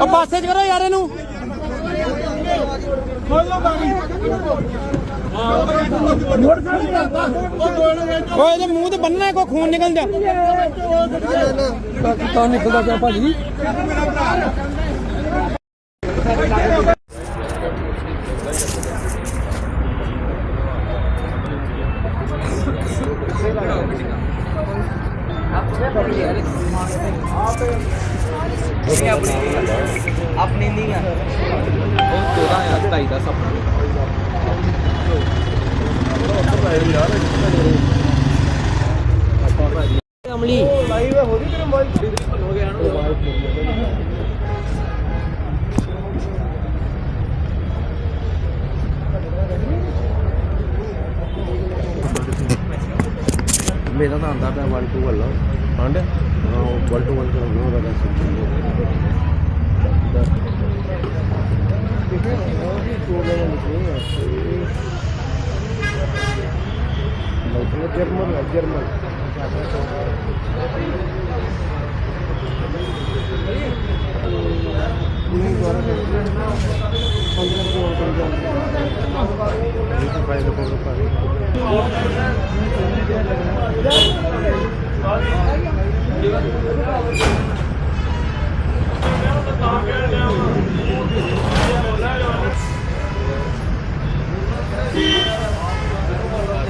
ਉਹ ਪਾਸੇ ਚ ਕਰੋ ਯਾਰ ਇਹਨੂੰ। ਓਏ, ਇਹਦੇ ਮੂੰਹ ਤੇ ਬੰਨਣਾ ਕੋ ਖੂਨ ਨਿਕਲ ਜਾ ਤਾਂ ਨਿਕਲਦਾ ਪਿਆ ਭਾਜੀ। 14 ਆ 27 ਦਾ। ਸਭ ਅਮਲੀ। ਮੇਰਾ ਤਾਂ ਆਂਦਾ ਪਿਆ 1 2 ਵੱਲੋਂ। ਹੰਡ ਹਾਂ 1 2 1 ਤੋਂ ਉਹਦਾ ਦਾ Герман, Герман.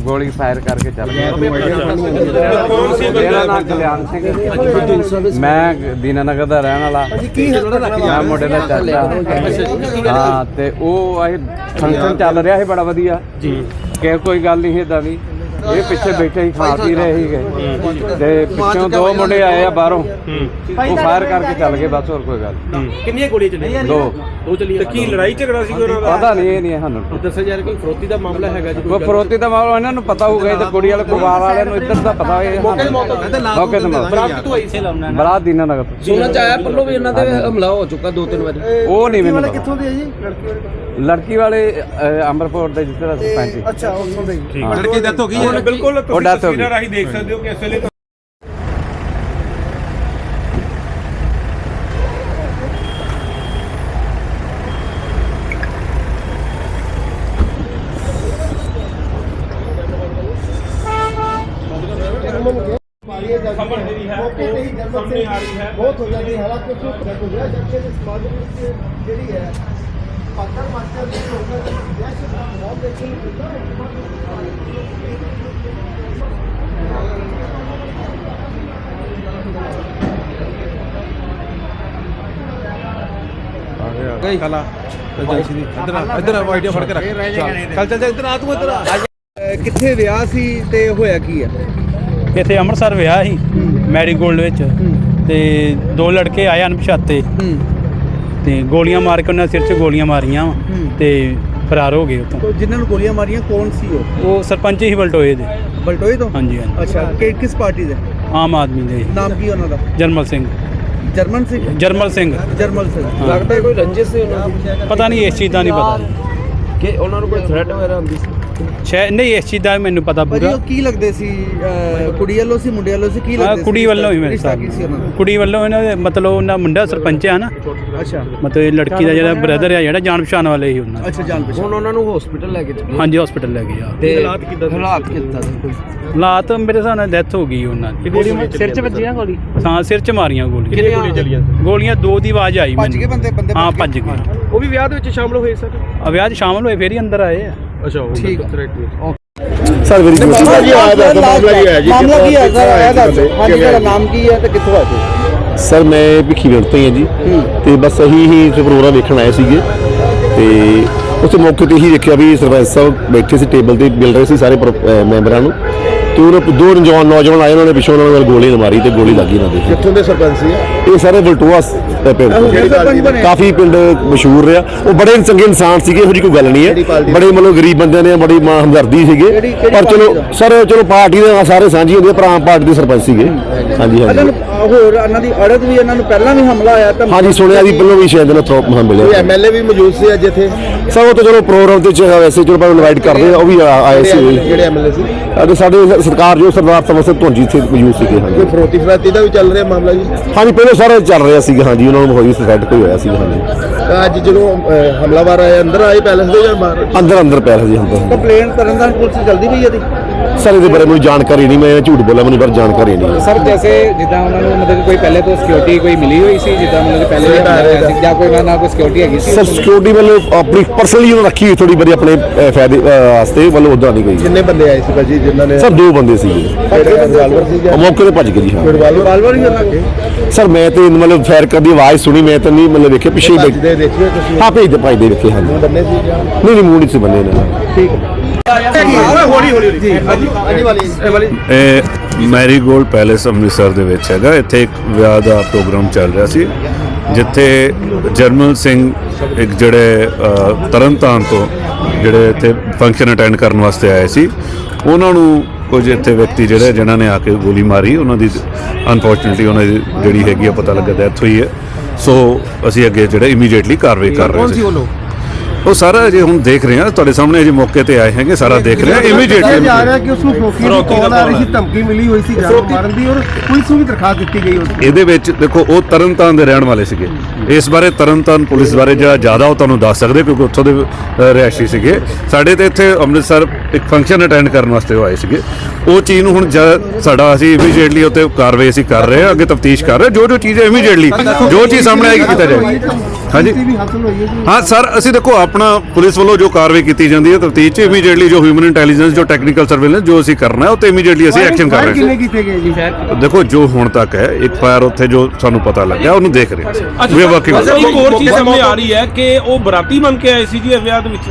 ਗੋਲੀ ਫਾਇਰ ਕਰਕੇ ਚੱਲ ਗਿਆ। ਮੇਰਾ ਨਾਮ ਕਲਿਆਣ ਸਿੰਘ ਮੈਂ ਦੀਨਾਨਗਰ ਦਾ ਰਹਿਣ ਵਾਲਾ। ਮੈਂ ਮੁੰਡੇ ਦਾ ਚਾਚਾ। ਹਾਂ? ਤੇ ਉਹ ਇਹ ਫੰਕਸ਼ਨ ਚੱਲ ਰਿਹਾ ਸੀ ਬੜਾ ਵਧੀਆ। ਜੀ। ਕਿ ਕੋਈ ਗੱਲ ਨਹੀਂ ਏਦਾਂ ਦੀ। ਇਹ ਪਿੱਛੇ ਬੈਠੇ ਹੀ ਖਾ ਪੀ ਰਹੇ ਸੀਗੇ। ਤੇ ਪਿੱਛੋਂ ਦੋ ਮੁੰਡੇ ਆਏ ਆ ਬਾਹਰੋਂ। ਉਹ ਫਾਇਰ ਕਰਕੇ ਚੱਲ ਗਏ ਬਸ ਹੋਰ ਕੋਈ ਗੱਲ। ਕਿੰਨੀਆਂ ਗੋਲੀਆਂ ਚੱਲੀਆਂ? ਦੋ। ਦੋ ਚੱਲੀਆਂ। ਤੇ ਕੀ ਲੜਾਈ ਝਗੜਾ ਸੀ ਉਹਨਾਂ ਦਾ? ਪਤਾ ਨਹੀਂ ਇਹ ਨਹੀਂ ਸਾਨੂੰ। ਦੱਸਿਆ ਜਾ ਰਿਹਾ ਕੋਈ ਫਰੋਤੀ ਦਾ ਮਾਮਲਾ ਹੈਗਾ ਜੀ ਉਹ ਫਰੋਤੀ ਦਾ ਮਾਮਲਾ ਇਹਨਾਂ ਨੂੰ ਪਤਾ ਹੋਊਗਾ ਇਹ ਤਾਂ ਕੁੜੀ ਵਾਲੇ ਪਰਿਵਾਰ ਵਾਲਿਆਂ ਨੂੰ ਇੱਧਰ ਦਾ ਪਤਾ ਹੈ ਮੌਕੇ ਤੇ ਮੌਕੇ ਤੇ ਮੌਤ। ਬਰਾਤ ਕਿਤੋਂ ਆਈ ਸੀ? ਲਾਉਣਾ ਬਰਾਤ ਦੀਨਾਨਗਰ ਤੋਂ ਸੁਣਨ ਚ ਆਇਆ ਪੱਲੋ ਵੀ ਇਹਨਾਂ ਦੇ ਹਮਲਾ ਹੋ ਚੁੱਕਾ ਦੋ ਤਿੰਨ ਵਾਰੀ। ਉਹ ਨਹੀਂ ਮੈਨੂੰ ਕਿੱਥੋਂ ਦੇ ਜੀ? ਲੜਕੀ ਵਾਲੇ ਅਹ, ਅੰਮ੍ਰਿਤਪੁਰ ਦੇ ਜਿੱਥੇ ਦਾ ਸਰਪੰਚ। ਅੱਛਾ ਉੱਥੋਂ ਦੇ ਹੀ। ਲੜਕੀ ਦੀ ਡੈਥ ਹੋ? ਹੈ ਬਿਲਕੁਲ ਉਹ death ਹੋ ਗਈ। ਰਾਹੀਂ ਦੇਖ ਸਕਦੇ ਹੋ ਕਿ ਇਸ ਵੇਲੇ ਖਬਰ ਜਿਹੜੀ ਹੈ। ਉਹ ਸਾਹਮਣੇ ਆ ਰਹੀ ਹੈ। ਬਹੁਤ ਹੋ ਜਾਂਦੀ ਹੈ। ਸਮਾਜ ਵਿੱਚ ਜਿਹੜੀ ਹੈ ਕਲਾ। ਏਜੰਸੀ ਇੱਧਰ ਆ, ਇੱਧਰ ਆਈਡੀਆ ਫੜ ਕੇ ਰੱਖ। ਚੱਲ ਚੱਲ ਇੱਧਰ ਆ ਤੂੰ ਇੱਧਰ ਆ। ਕਿੱਥੇ ਵਿਆਹ ਸੀ ਤੇ ਹੋਇਆ ਕੀ ਹੈ ਇੱਥੇ ਅੰਮ੍ਰਿਤਸਰ ਵਿਆਹ ਸੀ ਮੈਰੀਗੋਲਡ ਵਿੱਚ। ਤੇ ਦੋ ਲੜਕੇ ਆਏ ਅਣਪਛਾਤੇ। ਤੇ ਗੋਲੀਆਂ ਮਾਰ ਕੇ ਉਹਨਾਂ ਦੇ ਸਿਰ 'ਚ ਗੋਲੀਆਂ ਮਾਰੀਆਂ ਵਾਂ ਹੂੰ। ਤੇ ਫਰਾਰ ਹੋ ਗਏ ਉੱਥੋਂ। ਤੋ ਜਿਨ੍ਹਾਂ ਨੂੰ ਗੋਲੀਆਂ ਮਾਰੀਆਂ ਕੌਣ ਸੀ ਉਹ? ਉਹ ਸਰਪੰਚ ਹੀ ਬਲਟੋਏ ਦੇ। ਬਲਟੋਏ ਤੋਂ? ਹਾਂਜੀ ਹਾਂਜੀ। ਅੱਛਾ ਕਿ ਕਿਸ ਪਾਰਟੀ ਦੇ? ਆਮ ਆਦਮੀ ਦੇ। ਨਾਮ ਕੀ ਉਹਨਾਂ ਦਾ? ਜਰਮਲ ਸਿੰਘ। ਜਰਮਨ ਸੀ ਜਰਮਲ ਸਿੰਘ। ਜਰਮਨ ਸੀ ਹਾਂ। ਲੱਗਦਾ ਕੋਈ ਰੰਜਿਸ਼ ਸੀ ਉਹਨਾਂ ਦੀ? ਪਤਾ ਨਹੀਂ ਇਸ ਚੀਜ਼ ਦਾ ਨਹੀਂ ਪਤਾ। ਕਿ ਉਹਨਾਂ ਨੂੰ ਕੋਈ ਥ੍ਰੈਟ ਵਗੈਰਾ ਹੁੰਦੀ ਸੀ? ਸ਼ਾਇਦ ਨਹੀਂ ਇਸ ਚੀਜ਼ ਦਾ ਮੈਨੂੰ ਪਤਾ ਭਾਜੀ ਪੂਰਾ ਉਹ ਕੀ ਲੱਗਦੇ ਸੀ ਅਹ ਕੁੜੀ ਵੱਲੋਂ ਸੀ ਮੁੰਡੇ ਵੱਲੋਂ ਸੀ ਕੀ ਹਾਂ, ਲੱਗਦੇ ਸੀ ਕੁੜੀ ਵੱਲੋਂ ਹੀ ਮੇਰੇ ਰਿਸ਼ਤਾ ਸਾਹਿਬ ਕੀ ਸੀ ਉਹਨਾਂ ਦਾ? ਕੁੜੀ ਵੱਲੋਂ ਇਹਨਾਂ ਦੇ ਮਤਲਬ ਉਹਨਾਂ ਮੁੰਡਾ ਸਰਪੰਚ ਆ ਨਾ। ਅੱਛਾ। ਮਤਲਬ ਇਹ ਲੜਕੀ ਦਾ ਜਿਹੜਾ ਬ੍ਰਦਰ ਆ ਜਿਹੜਾ ਜਾਣ ਪਛਾਣ ਵਾਲੇ ਹੀ ਉਹਨਾਂ ਦੇ। ਅੱਛਾ ਜਾਣ ਪਛਾਣ। ਹੁਣ ਉਹਨਾਂ ਨੂੰ ਹਸਪੀਟਲ ਲੈ ਕੇ ਚੱਲੇ। ਹਾਂਜੀ ਹਸਪੀਟਲ ਲੈ ਗਏ ਆ ਤੇ ਹਾਲਾਤ ਕਿੱਦਾਂ? ਹਾਲਾਤ ਕਿੱਦਾਂ ਸੀ? ਕੋਈ ਹਾਲਾਤ ਮੇਰੇ ਹਿਸਾਬ ਨਾਲ ਡੈਥ ਹੋ ਗਈ ਉਹਨਾਂ ਦੀ। ਗੋਲੀ ਸਿਰ 'ਚ ਵੱਜੀ ਗੋਲੀ? ਹਾਂ ਸਿਰ 'ਚ ਮਾਰੀਆਂ ਗੋਲੀਆਂ। ਕਿੰਨੀਆਂ ਗੋਲੀਆਂ ਚੱਲੀਆਂ ਗੋਲੀਆਂ ਦੋ ਦੀ ਆਵਾਜ਼ ਆਈ ਭੱਜ ਗਏ ਮੈਨੂੰ ਬੰਦੇ ਬੰਦੇ ਹਾਂ ਭੱਜ ਗਏ। ਉਹ ਵੀ ਵਿਆਹ ਦੇ ਵਿੱਚ ਸ਼ਾਮਲ ਹੋਏ ਸਰ 'ਚ ਸ਼ਾਮਲ ਹੋਏ ਫੇਰ ਹੀ ਅੰਦਰ ਆਏ ਆ। ਅੱਛਾ ਉਹ ਠੀਕ ਆ। ਥ੍ਰੈਟ ਸਰ ਮੇਰੀ ਮਾਮਲਾ ਕੀ ਆਇਆ ਦਾ ਮਾਮਲਾ ਕੀ ਹੈ ਜੀ ਮਾਮਲਾ ਕੀ ਹੈ ਸਰ ਆਇਆ ਦੱਸ ਹਾਂਜੀ ਤੁਹਾਡਾ ਨਾਮ ਕੀ ਹੈ ਤੇ ਕਿੱਥੋਂ ਆਏ ਤੁਸੀਂ ਸਰ ਮੈਂ ਭਿੱਖੀ ਵਿੰਡ ਤੋਂ ਹੀ ਹਾਂ। ਜੀ ਤੇ ਬਸ ਅਸੀਂ ਹੀ ਇੱਥੇ ਪ੍ਰੋਗਰਾਮ ਵੇਖਣ ਆਏ ਸੀਗੇ। ਤੇ ਉੱਥੇ ਮੌਕੇ ਤੇ ਹੀ ਦੇਖਿਆ ਵੀ ਸਰਪੰਚ ਸਾਹਿਬ ਬੈਠੇ ਸੀ ਟੇਬਲ ਤੇ ਮਿਲ ਰਹੇ ਸੀ ਸਾਰੇ ਪਰ- ਅਹ ਮੈਂਬਰਾਂ ਨੂੰ। ਤੇ ਉਹਨਾਂ ਦੋ ਨੌਜਵਾਨ ਨੌਜਵਾਨ ਆਏ ਉਹਨਾਂ ਨੇ ਪਿੱਛੋਂ ਉਹਨਾਂ ਨੂੰ ਗੋਲੀ ਮਾਰੀ ਤੇ ਗੋਲੀ ਲੱਗੀ ਇਹਨਾਂ ਦੇ। ਕਿੱਥੋਂ ਦੇ ਸਰਪੰਚ ਸੀ ਇਹ? ਸਾਰੇ ਵਲਟੋਆ ਸ- ਅ, ਪਿੰਡ। ਕਾਫੀ ਪਿੰਡ ਮਸ਼ਹੂਰ ਰਿਹਾ। ਉਹ ਬੜੇ ਚੰਗੇ ਇਨਸਾਨ ਸੀਗੇ ਇਹੋ ਜਿਹੀ ਕੋਈ ਗੱਲ ਨਹੀਂ ਹੈ। ਬੜੇ ਮਤਲਬ ਗਰੀਬ ਬੰਦਿਆਂ ਨੇ ਬੜੀ ਮਾਂ ਹਮਦਰਦੀ ਸੀਗੇ। ਪਰ ਚਲੋ ਸਰ ਚਲੋ ਪਾਰਟੀ ਦੇ ਸਾਰੇ ਸਾਂਝੀ ਹੁੰਦੇ ਪਰ ਆਮ ਪਾਰਟੀ ਦੇ ਸਰਪੰਚ ਸੀਗੇ। ਹਾਂਜੀ ਹਾਂਜੀ। ਹੋਰ ਇਹਨਾਂ ਦੀ ਅੜਤ ਵੀ ਇਹਨਾਂ ਨੂੰ ਪਹਿਲਾਂ ਵੀ ਹਮਲਾ ਆਇਆ ਤਾਂ ਹਾਂਜੀ ਸੁਣਿਆ ਜੀ ਪਹਿਲਾਂ ਵੀ ਸ਼ਾਇਦ ਨਾ ਥਰੋਪ ਮਹਾਂ ਮਿਲਿਆ। ਐਮਐਲਏ ਵੀ ਮੌਜੂਦ ਸੀ ਅੱਜ ਇੱਥੇ? ਸਰ ਉਹ ਤਾਂ ਚਲੋ ਪ੍ਰੋਗਰਾਮ ਤੇ ਚ- ਵੈਸੇ ਚਲੋ ਪਰ ਇਨਵਾਈਟ ਕਰਦੇ ਆ ਉਹ ਵੀ ਆ- ਆਏ ਸੀ। ਜਿਹੜੇ ਐਮਐਲਏ ਸੀ? ਅਤੇ ਸਾਡੇ ਸ- ਸਰਕਾਰ ਜੋ ਸਰਦਾਰ ਸਮਰ ਸਿੰਘ ਧੁੰਜੀ ਇੱਥੇ ਮੌਜੂਦ ਸੀਗੇ ਹਾਂਜੀ। ਫਰੋਤੀ ਫਰਾਤੀ ਦਾ ਵੀ ਚੱਲ ਰਿਹਾ ਮਾਮਲਾ ਜੀ? ਹਾਂਜੀ ਪਹਿਲਾਂ ਸਾਰਾ ਚੱਲ ਰਿਹਾ ਸੀਗਾ ਹਾਂਜੀ। ਉਹਨਾਂ ਨੂੰ ਹੋਈ ਸੁਸਾਇਡ ਕੋਈ ਹੋਇਆ ਸੀਗਾ ਹਾਂਜੀ ਅੱਜ ਜਦੋਂ ਅਹ, ਹਮਲਾਵਰ ਆਏ ਅੰਦਰ ਆਏ ਪੈਲਸ ਦੇ ਜਾਂ ਬਾਹਰ? ਅੰਦਰ ਅੰਦਰ ਪੈ ਰਿਹਾ ਜੀ ਅੰਦਰ ਕੰਪਲੇਨ ਕਰਨ ਦਾ ਪੁਲਿਸ ਜਲਦੀ ਪਈ ਇਹਦੀ ਸਰ ਇਹਦੇ ਬਾਰੇ ਮੈਨੂੰ ਜਾਣਕਾਰੀ ਨਹੀਂ ਮੈਂ ਝੂਠ ਬੋਲਾਂ ਮੈਨੂੰ ਪਰ ਜਾਣਕਾਰੀ ਨਹੀਂ। ਹੈ ਸਰ ਜੈਸੇ ਜਿੱਦਾਂ ਉਹਨਾਂ ਨੂੰ ਮਤਲਬ ਕਿ ਕੋਈ ਪਹਿਲੇ ਤੋਂ ਸਿਕਿਉਰਿਟੀ ਕੋਈ ਮਿਲੀ ਹੋਈ ਸੀ ਜਿੱਦਾਂ ਮਤਲਬ ਕਿ ਪਹਿਲੇ ਹੋਇਆ ਸੀ ਜਾਂ ਕੋਈ ਉਹਨਾਂ ਨਾਲ ਕੋਈ ਸਿਕਿਉਰਿਟੀ ਹੈਗੀ ਸੀ? ਸਰ ਸਿਕਿਉਰਿਟੀ ਵੱਲੋਂ ਆਪਣੀ ਪਰਸਨਲੀ ਉਹਨਾਂ ਰੱਖੀ ਹੋਈ ਥੋੜੀ ਬੜੀ ਆਪਣੇ ਅਹ, ਫਾਇਦੇ ਅਹ, ਵਾਸਤੇ ਵੱਲੋਂ ਉਦਾਂ ਨਹੀਂ ਗਈ ਕਿੰਨੇ ਬੰਦੇ ਆਏ ਸੀ ਭਾਜੀ ਜਿਨ੍ਹਾਂ ਨੇ ਸਰ ਦੋ ਬੰਦੇ ਰਿਵਾਲਵਰ ਸੀ ਜਾਂ ਉਹ ਮੌਕੇ ਤੇ ਭੱਜ ਗਏ ਜੀ ਹਾਂ। ਰਿਵਾਲਵਰ? ਹੀ ਉਹਨਾਂ ਸਰ ਮੈਂ ਤੇ ਮਤਲਬ ਕਰਨ ਦੀ ਆਵਾਜ਼ ਸੁਣੀ ਮੈਂ ਤਾਂ ਨਹੀਂ ਮਤਲਬ ਵੇਖਿਆ ਪਿੱਛੇ ਹੀ ਬੈਠ ਦੇ ਦੇਖਿਓ ਤੁਸੀਂ? ਹਾਂ ਭੇਜ ਦੇ ਭਾਈ ਦੇ ਵੇਖੇ ਹਾਂਜੀ। ਬੰਨੇ ਸੀ ਜਾਂ ਨਹੀਂ ਨਹੀਂ ਮੂੰਹ ਨਹੀਂ ਸੀ ਬੰਨੇ ਨੇ। ਇਹ ਮੈਰੀਗੋਲਡ ਪੈਲੇਸ ਅੰਮ੍ਰਿਤਸਰ ਦੇ ਵਿੱਚ ਹੈਗਾ। ਇੱਥੇ ਇੱਕ ਵਿਆਹ ਦਾ ਪ੍ਰੋਗਰਾਮ ਚੱਲ ਰਿਹਾ ਸੀ ਜਿੱਥੇ ਜਰਮਲ ਸਿੰਘ ਇੱਕ ਜਿਹੜੇ ਤਰਨਤਾਰਨ ਤੋਂ ਜਿਹੜੇ ਇੱਥੇ ਫੰਕਸ਼ਨ ਅਟੈਂਡ ਕਰਨ ਵਾਸਤੇ ਆਏ ਸੀ। ਉਹਨਾਂ ਨੂੰ ਕੁਝ ਇੱਥੇ ਵਿਅਕਤੀ ਜਿਹੜੇ ਜਿਨ੍ਹਾਂ ਨੇ ਆ ਕੇ ਗੋਲੀ ਮਾਰੀ ਉਹਨਾਂ ਦੀ ਅਨਫੋਰਚੂਨਟਲੀ ਉਹਨਾਂ ਦੀ ਜਿਹੜੀ ਹੈਗੀ ਆ ਪਤਾ ਲੱਗਾ ਡੈਥ ਹੋਈ ਹੈ। ਸੋ ਅਸੀਂ ਅੱਗੇ ਜਿਹੜੇ ਇਮੀਡੀਏਟਲੀ ਕਾਰਵਾਈ ਕਰ ਰਹੇ ਸੀ। ਉਹ ਸਾਰਾ ਅਜੇ ਹੁਣ ਦੇਖ ਰਹੇ ਹਾਂ ਤੁਹਾਡੇ ਸਾਹਮਣੇ ਅਜੇ ਮੌਕੇ ਤੇ ਆਏ ਹੈਗੇ ਸਾਰਾ ਦੇਖ ਰਹੇ ਹਾਂ ਇਮੀਡੀਏਟਲੀ ਜਾ ਰਿਹਾ ਕਿ ਉਸ ਨੂੰ ਫਰੋਤੀ ਦੀ ਕਾਲ ਆ ਰਹੀ ਸੀ ਧਮਕੀ ਮਿਲੀ ਹੋਈ ਸੀ ਜਾਨ ਮਾਰਨ ਦੀ ਔਰ ਪੁਲਿਸ ਨੂੰ ਵੀ ਦਰਖਾਸਤ ਦਿੱਤੀ ਗਈ ਉਸ ਇਹਦੇ ਵਿੱਚ ਦੇਖੋ ਉਹ ਤਰਨਤਾਰਨ ਦੇ ਰਹਿਣ ਵਾਲੇ ਸੀਗੇ। ਇਸ ਬਾਰੇ ਤਰਨਤਾਰਨ ਪੁਲਿਸ ਬਾਰੇ ਜਿਹੜਾ ਜ਼ਿਆਦਾ ਉਹ ਤੁਹਾਨੂੰ ਦੱਸ ਸਕਦੇ ਕਿਉਂਕਿ ਉੱਥੋਂ ਦੇ ਅ, ਰਿਹਾਇਸ਼ੀ ਸੀਗੇ। ਸਾਡੇ ਤੇ ਇੱਥੇ ਅੰਮ੍ਰਿਤਸਰ ਇੱਕ ਫੰਕਸ਼ਨ ਅਟੈਂਡ ਕਰਨ ਵਾਸਤੇ ਉਹ ਆਏ ਸੀਗੇ। ਉਹ ਚੀਜ਼ ਨੂੰ ਹੁਣ ਸਾਡਾ ਅਸੀਂ ਇਮੀਡੀਏਟਲੀ ਉੱਤੇ ਕਾਰਵਾਈ ਅਸੀਂ ਕਰ ਰਹੇ ਹਾਂ ਅੱਗੇ ਤਫਤੀਸ਼ ਕਰ ਰਹੇ। ਜੋ ਜੋ ਚੀਜ਼ ਇਮੀਡੀਏਟਲੀ ਜੋ ਚੀਜ਼ ਸਾਹਮਣੇ ਆਏਗੀ ਕੀਤਾ ਜਾਏਗਾ। ਹਾਂਜੀ। ਹਾਂ ਸਰ ਅਸੀਂ ਦੇਖੋ ਆਪਣਾ ਪੁਲਿਸ ਵੱਲੋਂ ਜੋ ਕਾਰਵਾਈ ਕੀਤੀ ਜਾਂਦੀ ਹੈ ਤਫਤੀਸ਼ ਚ ਇਮੀਡੀਏਟਲੀ ਜੋ ਹਿਊਮਨ ਇੰਟੈਲੀਜੈਂਸ ਜੋ ਟੈਕਨੀਕਲ ਸਰਵੇਲੈਂਸ ਜੋ ਅਸੀਂ ਕਰਨਾ ਹੈ ਉਹ ਤੇ ਇਮੀਡੀਏਟਲੀ ਅਸੀਂ ਐਕਸ਼ਨ ਕਰ ਰਹੇ ਕਿੰਨੇ ਹਾਂ। ਕੀਤੇ ਗਏ ਜੀ? ਦੇਖੋ ਜੋ ਹੁਣ ਤੱਕ ਹੈ ਇੱਕ ਫਾਇਰ ਉੱਥੇ ਜੋ ਸਾਨੂੰ ਪਤਾ ਲੱਗਿਆ ਉਹਨੂੰ ਦੇਖ ਰਹੇ ਹਾਂ ਵੀ ਵਰਕਿੰਗ ਇੱਕ ਹੋਰ ਚੀਜ਼ ਸਾਹਮਣੇ ਆ ਰਹੀ ਹੈ ਕਿ ਉਹ ਬਰਾਤੀ ਬਣ ਕੇ ਆਏ ਸੀ ਜੀ ਵਿਆਹ ਦੇ ਵਿੱਚ?